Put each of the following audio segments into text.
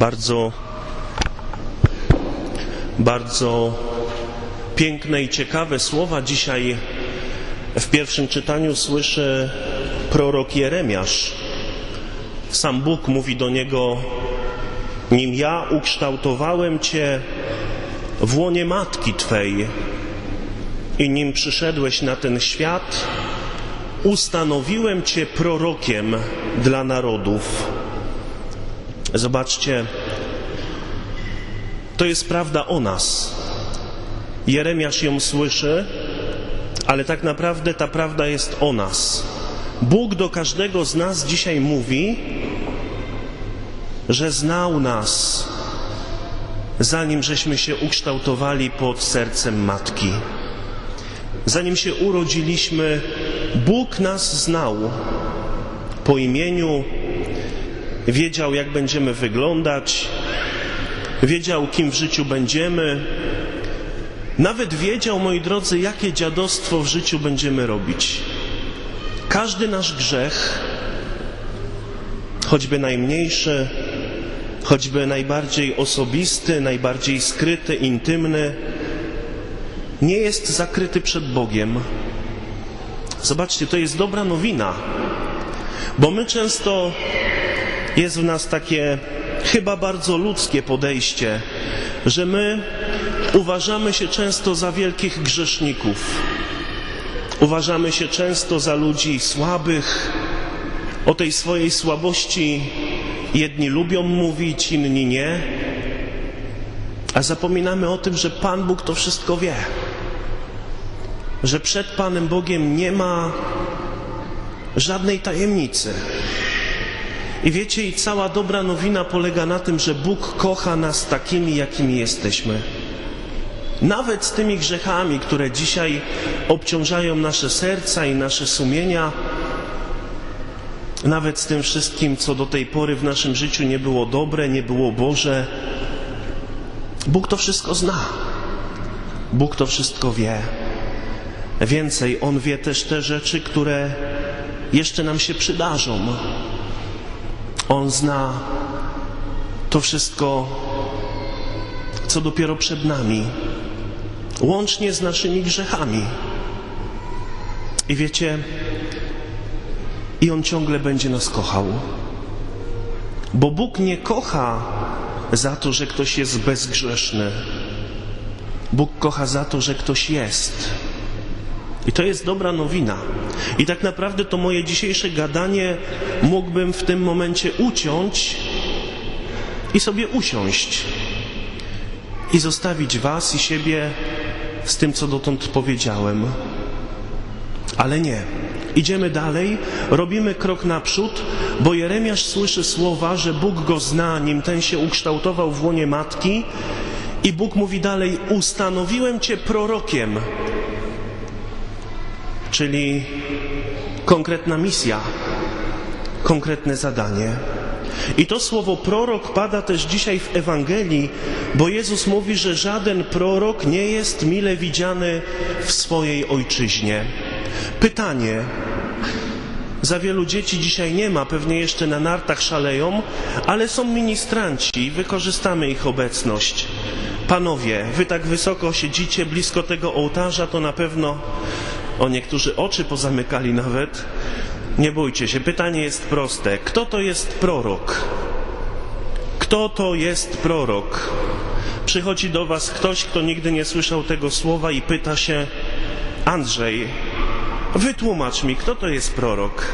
Bardzo, bardzo piękne i ciekawe słowa dzisiaj w pierwszym czytaniu słyszy prorok Jeremiasz. Sam Bóg mówi do niego, nim ja ukształtowałem Cię w łonie matki Twej i nim przyszedłeś na ten świat, ustanowiłem Cię prorokiem dla narodów. Zobaczcie, to jest prawda o nas. Jeremiasz ją słyszy, ale tak naprawdę ta prawda jest o nas. Bóg do każdego z nas dzisiaj mówi, że znał nas, zanim żeśmy się ukształtowali pod sercem matki. Zanim się urodziliśmy, Bóg nas znał po imieniu, wiedział, jak będziemy wyglądać, wiedział, kim w życiu będziemy, nawet wiedział, moi drodzy, jakie dziadostwo w życiu będziemy robić. Każdy nasz grzech, choćby najmniejszy, choćby najbardziej osobisty, najbardziej skryty, intymny, nie jest zakryty przed Bogiem. Zobaczcie, to jest dobra nowina, bo my często jest w nas takie chyba bardzo ludzkie podejście, że my uważamy się często za wielkich grzeszników. Uważamy się często za ludzi słabych. O tej swojej słabości jedni lubią mówić, inni nie. A zapominamy o tym, że Pan Bóg to wszystko wie. Że przed Panem Bogiem nie ma żadnej tajemnicy. I wiecie, i cała dobra nowina polega na tym, że Bóg kocha nas takimi, jakimi jesteśmy. Nawet z tymi grzechami, które dzisiaj obciążają nasze serca i nasze sumienia, nawet z tym wszystkim, co do tej pory w naszym życiu nie było dobre, nie było Boże, Bóg to wszystko zna. Bóg to wszystko wie. Więcej, On wie też te rzeczy, które jeszcze nam się przydarzą. On zna to wszystko, co dopiero przed nami, łącznie z naszymi grzechami. I wiecie, i On ciągle będzie nas kochał. Bo Bóg nie kocha za to, że ktoś jest bezgrzeszny. Bóg kocha za to, że ktoś jest. I to jest dobra nowina. I tak naprawdę to moje dzisiejsze gadanie mógłbym w tym momencie uciąć i sobie usiąść i zostawić Was i siebie z tym, co dotąd powiedziałem. Ale nie. Idziemy dalej, robimy krok naprzód, bo Jeremiasz słyszy słowa, że Bóg go zna, nim ten się ukształtował w łonie matki. I Bóg mówi dalej: Ustanowiłem cię prorokiem, czyli konkretna misja, konkretne zadanie. I to słowo prorok pada też dzisiaj w Ewangelii, bo Jezus mówi, że żaden prorok nie jest mile widziany w swojej ojczyźnie. Pytanie. Za wielu dzieci dzisiaj nie ma, pewnie jeszcze na nartach szaleją, ale są ministranci wykorzystamy ich obecność. Panowie, wy tak wysoko siedzicie blisko tego ołtarza, to na pewno o niektórzy oczy pozamykali nawet. Nie bójcie się, pytanie jest proste. Kto to jest prorok? Kto to jest prorok? Przychodzi do was ktoś, kto nigdy nie słyszał tego słowa i pyta się: Andrzej, wytłumacz mi, kto to jest prorok?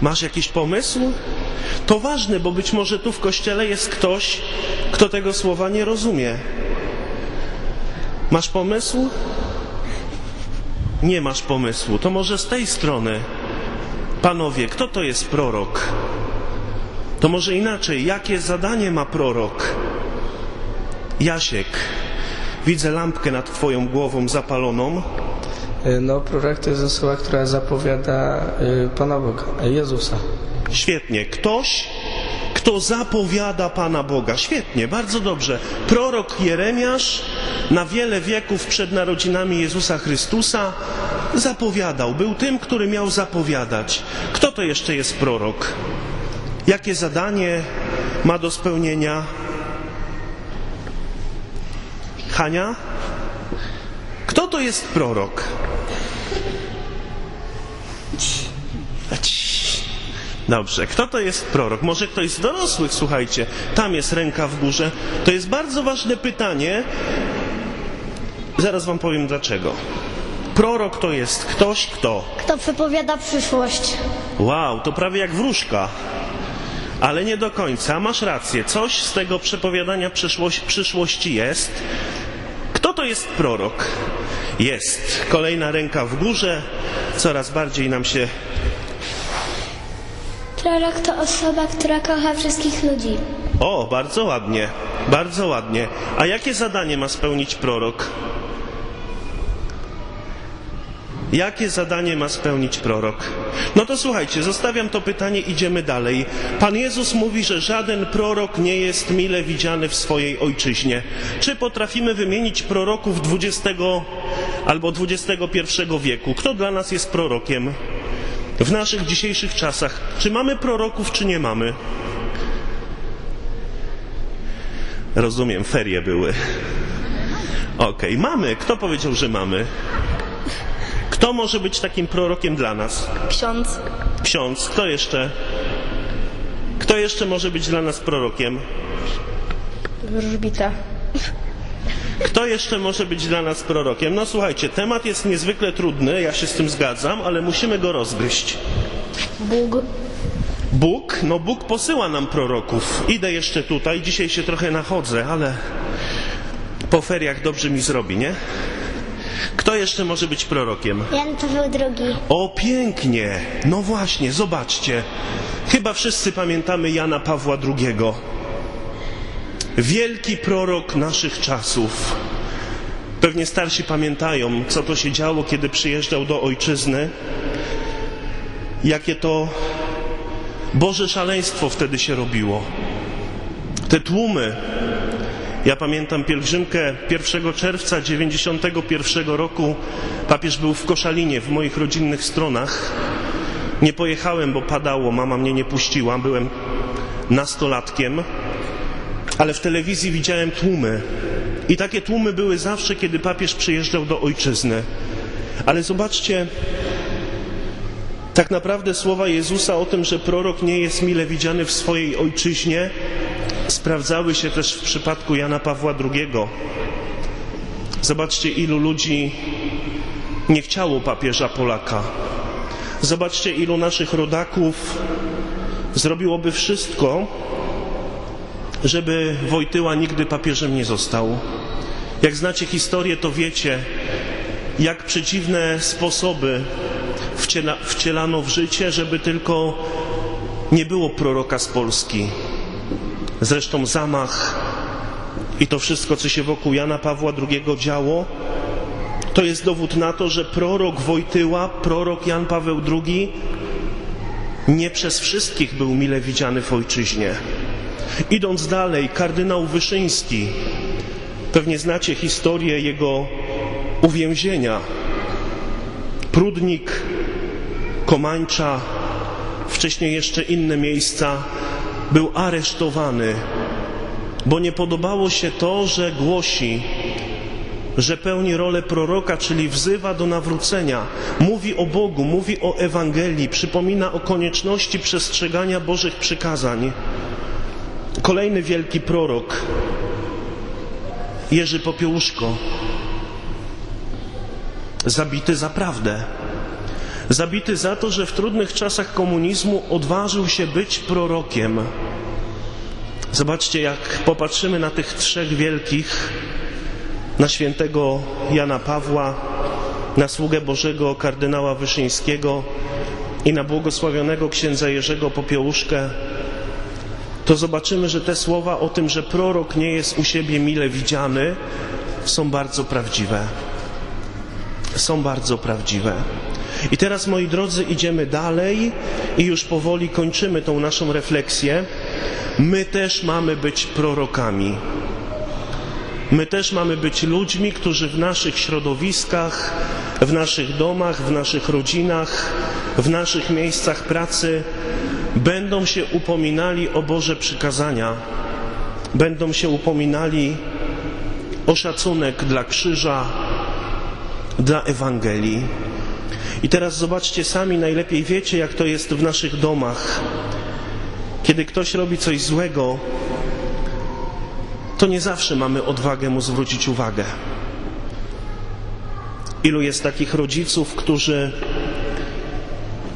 Masz jakiś pomysł? To ważne, bo być może tu w kościele jest ktoś, kto tego słowa nie rozumie. Masz pomysł? Nie masz pomysłu. To może z tej strony. Panowie, kto to jest prorok? To może inaczej. Jakie zadanie ma prorok? Jasiek, widzę lampkę nad Twoją głową zapaloną. No, prorok to jest osoba, która zapowiada y, Pana Boga, Jezusa. Świetnie. Ktoś, kto zapowiada Pana Boga. Świetnie, bardzo dobrze. Prorok Jeremiasz na wiele wieków przed narodzinami Jezusa Chrystusa zapowiadał. Był tym, który miał zapowiadać. Kto to jeszcze jest prorok? Jakie zadanie ma do spełnienia? Hania? Kto to jest prorok? Dobrze, kto to jest prorok? Może ktoś z dorosłych, słuchajcie, tam jest ręka w górze. To jest bardzo ważne pytanie. Zaraz wam powiem dlaczego. Prorok to jest ktoś, kto. Kto przepowiada przyszłość? Wow, to prawie jak wróżka. Ale nie do końca, masz rację. Coś z tego przepowiadania przyszłości, przyszłości jest. Kto to jest prorok? Jest. Kolejna ręka w górze. Coraz bardziej nam się Prorok to osoba, która kocha wszystkich ludzi. O, bardzo ładnie, bardzo ładnie. A jakie zadanie ma spełnić prorok? Jakie zadanie ma spełnić prorok? No to słuchajcie, zostawiam to pytanie, idziemy dalej. Pan Jezus mówi, że żaden prorok nie jest mile widziany w swojej ojczyźnie. Czy potrafimy wymienić proroków XX albo XXI wieku? Kto dla nas jest prorokiem? W naszych dzisiejszych czasach. Czy mamy proroków, czy nie mamy? Rozumiem, ferie były. Okej, mamy. Kto powiedział, że mamy? Kto może być takim prorokiem dla nas? Ksiądz. Ksiądz. Kto jeszcze? Kto jeszcze może być dla nas prorokiem? Wróżbita. Kto jeszcze może być dla nas prorokiem? No słuchajcie, temat jest niezwykle trudny, ja się z tym zgadzam, ale musimy go rozgryźć. Bóg. Bóg, no Bóg posyła nam proroków. Idę jeszcze tutaj, dzisiaj się trochę nachodzę, ale po feriach dobrze mi zrobi, nie? Kto jeszcze może być prorokiem? Jan Paweł II. O, pięknie! No właśnie, zobaczcie. Chyba wszyscy pamiętamy Jana Pawła II. Wielki prorok naszych czasów. Pewnie starsi pamiętają, co to się działo, kiedy przyjeżdżał do ojczyzny. Jakie to Boże szaleństwo wtedy się robiło. Te tłumy. Ja pamiętam pielgrzymkę 1 czerwca 91 roku. Papież był w Koszalinie, w moich rodzinnych stronach. Nie pojechałem, bo padało, mama mnie nie puściła, byłem nastolatkiem, ale w telewizji widziałem tłumy. I takie tłumy były zawsze, kiedy papież przyjeżdżał do ojczyzny. Ale zobaczcie, tak naprawdę słowa Jezusa o tym, że prorok nie jest mile widziany w swojej ojczyźnie, sprawdzały się też w przypadku Jana Pawła II. Zobaczcie, ilu ludzi nie chciało papieża Polaka. Zobaczcie, ilu naszych rodaków zrobiłoby wszystko, żeby Wojtyła nigdy papieżem nie został. Jak znacie historię, to wiecie, jak przeciwne sposoby wciela, wcielano w życie, żeby tylko nie było proroka z Polski. Zresztą zamach i to wszystko, co się wokół Jana Pawła II działo, to jest dowód na to, że prorok Wojtyła, prorok Jan Paweł II nie przez wszystkich był mile widziany w ojczyźnie. Idąc dalej, kardynał Wyszyński, pewnie znacie historię jego uwięzienia. Prudnik, Komańcza, wcześniej jeszcze inne miejsca, był aresztowany, bo nie podobało się to, że głosi, że pełni rolę proroka, czyli wzywa do nawrócenia, mówi o Bogu, mówi o Ewangelii, przypomina o konieczności przestrzegania Bożych przykazań. Kolejny wielki prorok, Jerzy Popiełuszko, zabity za prawdę. Zabity za to, że w trudnych czasach komunizmu odważył się być prorokiem. Zobaczcie, jak popatrzymy na tych trzech wielkich, na świętego Jana Pawła, na sługę Bożego kardynała Wyszyńskiego i na błogosławionego księdza Jerzego Popiełuszkę, to zobaczymy, że te słowa o tym, że prorok nie jest u siebie mile widziany, są bardzo prawdziwe. Są bardzo prawdziwe. I teraz, moi drodzy, idziemy dalej i już powoli kończymy tą naszą refleksję. My też mamy być prorokami. My też mamy być ludźmi, którzy w naszych środowiskach, w naszych domach, w naszych rodzinach, w naszych miejscach pracy będą się upominali o Boże przykazania, będą się upominali o szacunek dla krzyża, dla Ewangelii. I teraz zobaczcie sami, najlepiej wiecie, jak to jest w naszych domach. Kiedy ktoś robi coś złego, to nie zawsze mamy odwagę mu zwrócić uwagę. Ilu jest takich rodziców, którzy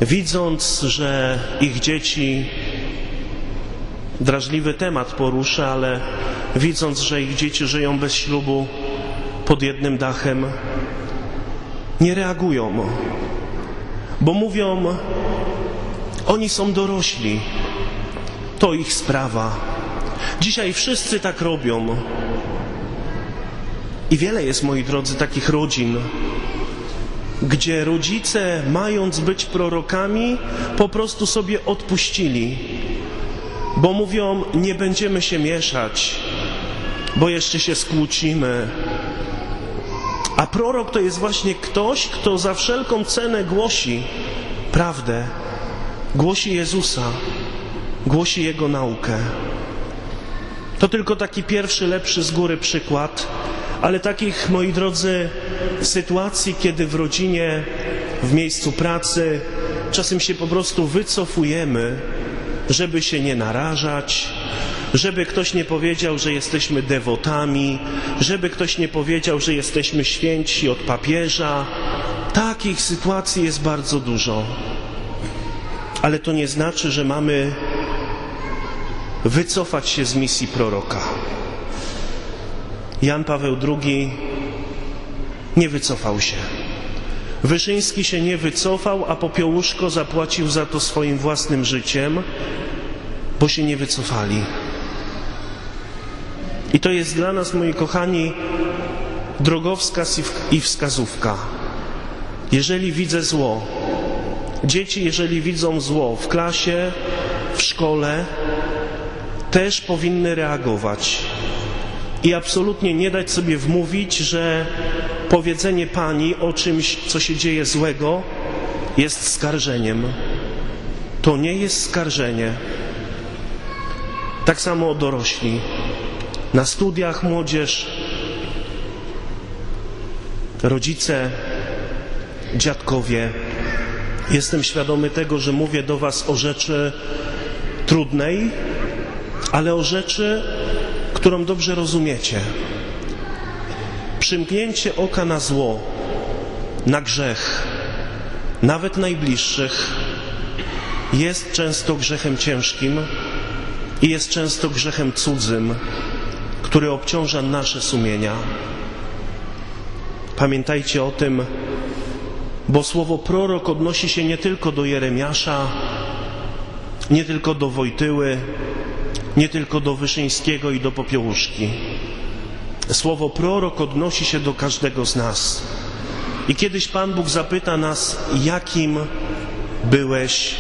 widząc, że ich dzieci drażliwy temat porusza, ale widząc, że ich dzieci żyją bez ślubu pod jednym dachem, nie reagują, bo mówią, oni są dorośli, to ich sprawa. Dzisiaj wszyscy tak robią. I wiele jest, moi drodzy, takich rodzin, gdzie rodzice, mając być prorokami, po prostu sobie odpuścili, bo mówią, nie będziemy się mieszać, bo jeszcze się skłócimy. A prorok to jest właśnie ktoś, kto za wszelką cenę głosi prawdę, głosi Jezusa, głosi Jego naukę. To tylko taki pierwszy, lepszy z góry przykład, ale takich, moi drodzy, sytuacji, kiedy w rodzinie, w miejscu pracy, czasem się po prostu wycofujemy, żeby się nie narażać, żeby ktoś nie powiedział, że jesteśmy dewotami, żeby ktoś nie powiedział, że jesteśmy święci od papieża. Takich sytuacji jest bardzo dużo. Ale to nie znaczy, że mamy wycofać się z misji proroka. Jan Paweł II nie wycofał się. Wyszyński się nie wycofał, a Popiołuszko zapłacił za to swoim własnym życiem, bo się nie wycofali. I to jest dla nas, moi kochani, drogowskaz i wskazówka. Jeżeli widzę zło, dzieci, jeżeli widzą zło w klasie, w szkole, też powinny reagować. I absolutnie nie dać sobie wmówić, że powiedzenie pani o czymś, co się dzieje złego, jest skarżeniem. To nie jest skarżenie. Tak samo dorośli. Na studiach młodzież, rodzice, dziadkowie. Jestem świadomy tego, że mówię do Was o rzeczy trudnej, ale o rzeczy, którą dobrze rozumiecie. Przymknięcie oka na zło, na grzech, nawet najbliższych, jest często grzechem ciężkim i jest często grzechem cudzym, który obciąża nasze sumienia. Pamiętajcie o tym, bo słowo prorok odnosi się nie tylko do Jeremiasza, nie tylko do Wojtyły, nie tylko do Wyszyńskiego i do Popiołuszki. Słowo prorok odnosi się do każdego z nas. I kiedyś Pan Bóg zapyta nas, jakim byłeś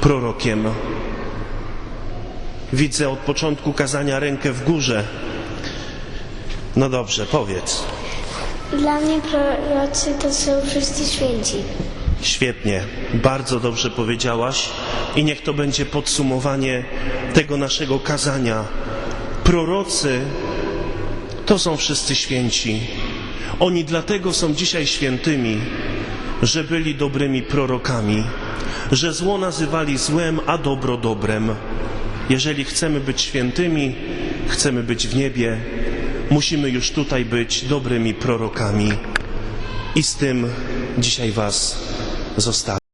prorokiem. Widzę od początku kazania rękę w górze. No dobrze, powiedz. Dla mnie prorocy to są wszyscy święci. Świetnie, bardzo dobrze powiedziałaś i niech to będzie podsumowanie tego naszego kazania. Prorocy to są wszyscy święci. Oni dlatego są dzisiaj świętymi, że byli dobrymi prorokami, że zło nazywali złem, a dobro dobrem. Jeżeli chcemy być świętymi, chcemy być w niebie, musimy już tutaj być dobrymi prorokami. I z tym dzisiaj Was zostawię.